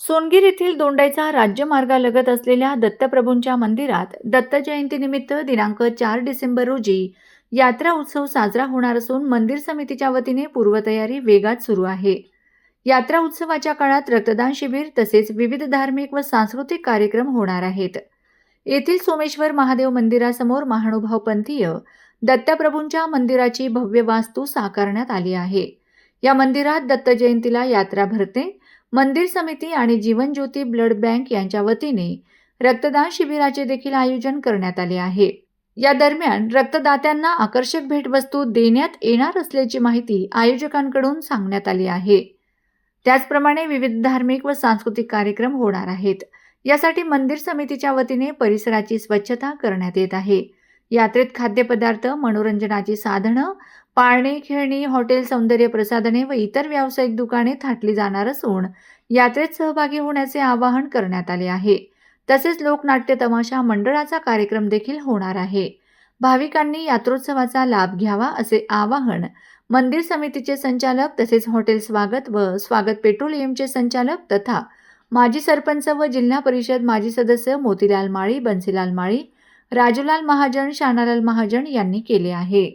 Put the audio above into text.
सोनगीर येथील दोंडाईचा राज्यमार्गालगत असलेल्या दत्तप्रभूंच्या मंदिरात दत्त जयंतीनिमित्त दिनांक चार डिसेंबर रोजी यात्रा उत्सव साजरा होणार असून मंदिर समितीच्या वतीने पूर्वतयारी वेगात सुरू आहे. यात्रा उत्सवाच्या काळात रक्तदान शिबिर तसेच विविध धार्मिक व सांस्कृतिक कार्यक्रम होणार आहेत. येथील सोमेश्वर महादेव मंदिरासमोर महानुभाव पंथीय दत्तप्रभूंच्या मंदिराची भव्य वास्तू साकारण्यात आली आहे. या मंदिरात दत्त जयंतीला यात्रा भरते मंदिर समिती आणि जीवनज्योती ब्लड बँक यांच्या वतीने रक्तदान शिबिराचे देखील आयोजन करण्यात आले आहे. या दरम्यान रक्तदात्यांना आकर्षक भेटवस्तू देण्यात येणार असल्याची माहिती आयोजकांकडून सांगण्यात आली आहे. त्याचप्रमाणे विविध धार्मिक व सांस्कृतिक कार्यक्रम होणार आहेत. यासाठी मंदिर समितीच्या वतीने परिसराची स्वच्छता करण्यात येत आहे. यात्रेत खाद्यपदार्थ मनोरंजनाची साधनं पाळणे खेळणी हॉटेल सौंदर्य प्रसाधने व इतर व्यावसायिक दुकाने थाटली जाणार असून यात्रेत सहभागी होण्याचे आवाहन करण्यात आले आहे. तसेच लोकनाट्य तमाशा मंडळाचा कार्यक्रम देखील होणार आहे. भाविकांनी यात्रोत्सवाचा लाभ घ्यावा असे आवाहन मंदिर समितीचे संचालक तसेच हॉटेल स्वागत व स्वागत पेट्रोलियमचे संचालक तथा माजी सरपंच व जिल्हा परिषद माजी सदस्य मोतीलाल माळी बन्सीलाल माळी राजूलाल महाजन शानालाल महाजन यांनी केले आहे.